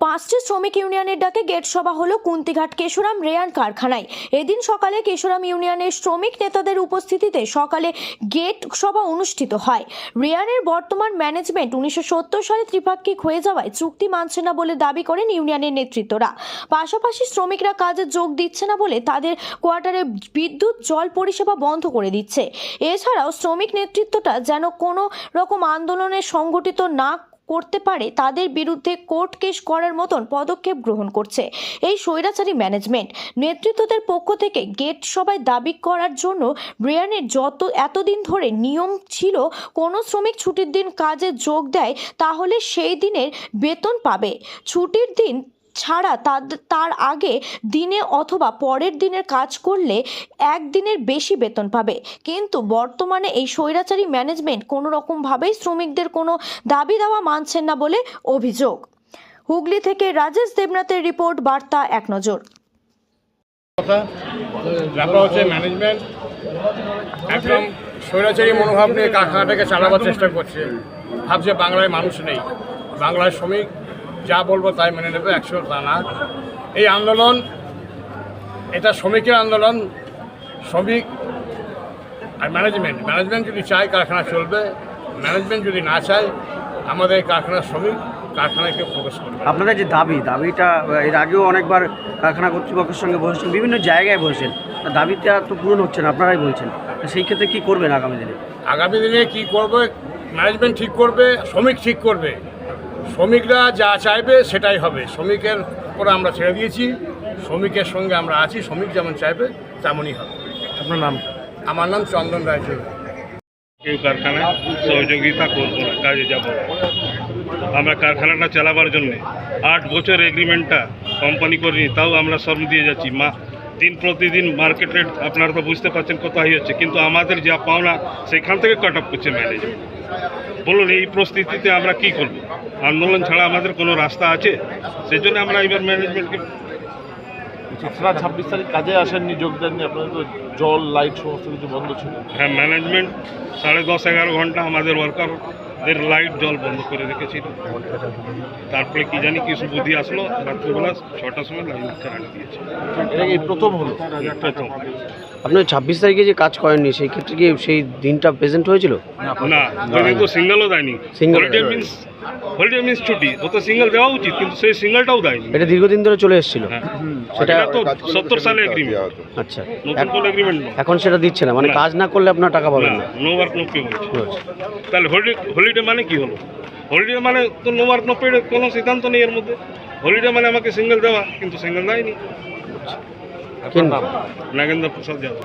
পাঁচটি শ্রমিক ইউনিয়নের ডাকে গেট সভা হলো কুন্তিঘাট কেশরাম রেয়ান কারখানায়। এদিন সকালে কেশরাম ইউনিয়নের শ্রমিক নেতাদের উপস্থিতিতে সকালে গেট সভা অনুষ্ঠিত হয়। রেয়ানের বর্তমান ম্যানেজমেন্ট উনিশশো সত্তর সালে ত্রিপাক্ষিক হয়ে যাওয়ায় চুক্তি মানছে না বলে দাবি করেন ইউনিয়নের নেতৃত্বরা। পাশাপাশি শ্রমিকরা কাজে যোগ দিচ্ছে না বলে তাদের কোয়ার্টারে বিদ্যুৎ, জল পরিষেবা বন্ধ করে দিচ্ছে। এছাড়াও শ্রমিক নেতৃত্বটা যেন কোনো রকম আন্দোলনে সংগঠিত না করতে পারে তাদের বিরুদ্ধে কোর্ট কেস করার মতন পদক্ষেপ গ্রহণ করছে। এই স্বৈরাচারী ম্যানেজমেন্ট নেতৃত্বদের পক্ষ থেকে গেট সবাই দাবি করার জন্য ব্রিয়ানের যত, এতদিন ধরে নিয়ম ছিল, কোনো শ্রমিক ছুটির দিন কাজে যোগ দেয়, তাহলে সেই দিনের বেতন পাবে। ছুটির দিন ছাড়া তার আগে দিনে অথবা পরের দিনের কাজ করলে একদিনের বেশি বেতন পাবে। কিন্তু বর্তমানে এই স্বৈরাচারী ম্যানেজমেন্ট কোনো রকমভাবেই শ্রমিকদের কোনো দাবি দাওয়া মানছেন না বলে অভিযোগ। হুগলি থেকে রাজেশ দেবনাথের রিপোর্ট, বার্তা এক নজর। স্বৈরাচারী মনোভাব নিয়ে কারখানাটাকে চালাবার চেষ্টা করছে। ভাবছে বাংলায় মানুষ নেই। বাংলায় শ্রমিক যা বলব তাই মেনে নেবে একশো তা না। এই আন্দোলন এটা শ্রমিকের আন্দোলন শ্রমিক আর ম্যানেজমেন্ট ম্যানেজমেন্ট যদি চায় কারখানা চলবে। ম্যানেজমেন্ট যদি না চায় আমাদের কারখানার শ্রমিক কারখানাকে প্রবেশ করবে। আপনাদের যে দাবি দাবিটা এর আগেও অনেকবার কারখানা কর্তৃপক্ষের সঙ্গে বসেছেন বিভিন্ন জায়গায় বসেছেন দাবিটা তো পূরণ হচ্ছে না আপনারাই বলছেন। সেই ক্ষেত্রে কী করবেন আগামী দিনে? আগামী দিনে কী করবে? ম্যানেজমেন্ট ঠিক করবে শ্রমিক ঠিক করবে। শ্রমিকরা যা চাইবে সেটাই হবে। শ্রমিকের উপরে আমরা ছেড়ে দিয়েছি। শ্রমিকের সঙ্গে আমরা আছি শ্রমিক যেমন চাইবে তেমনই হবে। আপনার নাম? আমার নাম চন্দন রায়চৌধুরী কেউ কারখানায় সহযোগিতা করব না কাজে যাব আমরা কারখানাটা চালাবার জন্য আট বছর এগ্রিমেন্টটা কোম্পানি করিনি তাও আমরা শ্রম দিয়ে যাচ্ছি। মা দিন প্রতিদিন মার্কেট রেট আপনারা তো বুঝতে পারছেন কত হাই হচ্ছে কিন্তু আমাদের যা পাওনা সেখান থেকে কাট অফ করছে ম্যানেজমেন্ট বলুন এই পরিস্থিতিতে আমরা কি করব? আন্দোলন ছাড়া আমাদের কোনো রাস্তা আছে? সেই জন্য আমরা এবার ম্যানেজমেন্টকে আপনারা ছাব্বিশ তারিখ কাজে আসেননি যোগ দেননি আপনাদের তো জল লাইট সমস্ত কিছু বন্ধ ছিল। হ্যাঁ ম্যানেজমেন্ট সাড়ে দশ এগারো ঘণ্টা আমাদের ওয়ার্কারদের লাইট জল বন্ধ করে রেখেছিল তারপরে কি জানি কিছু বুদ্ধি আসলো রাত্রিবেলা ছটার সময় লাইন কারেন্ট দিয়েছে প্রথম হলো প্রথম আপনি ছাব্বিশ তারিখে যে কাজ করেননি সেই ক্ষেত্রে কি সেই দিনটা প্রেজেন্ট হয়েছিল না তো সিঙ্গেলও দেয়নি মিনস হলিডে মিনস ছুটি। ও তো সিঙ্গেল দেওয়া উচিত কিন্তু সেই সিঙ্গেলটাও দেয়নি। এটা দীর্ঘদিন ধরে চলে এসেছিল। হ্যাঁ। সেটা এটা তো সত্তর সালে এগ্রিমেন্ট আচ্ছা। নতুন কোনো এগ্রিমেন্ট এখন সেটা দিচ্ছে না। মানে কাজ না করলে আপনার টাকা পাবেন না না। ওয়ার্ক নো পে তাহলে হলিডে হলিডে মানে কি হলো? হলিডে মানে তো নো ওয়ার্ক নো পেড কোনো সিদ্ধান্ত নেই এর মধ্যে। হলিডে মানে আমাকে সিঙ্গেল দেওয়া কিন্তু সিঙ্গেল দেয়নি। কিন্তু নাগেন্দ্র প্রসাদ যাদব।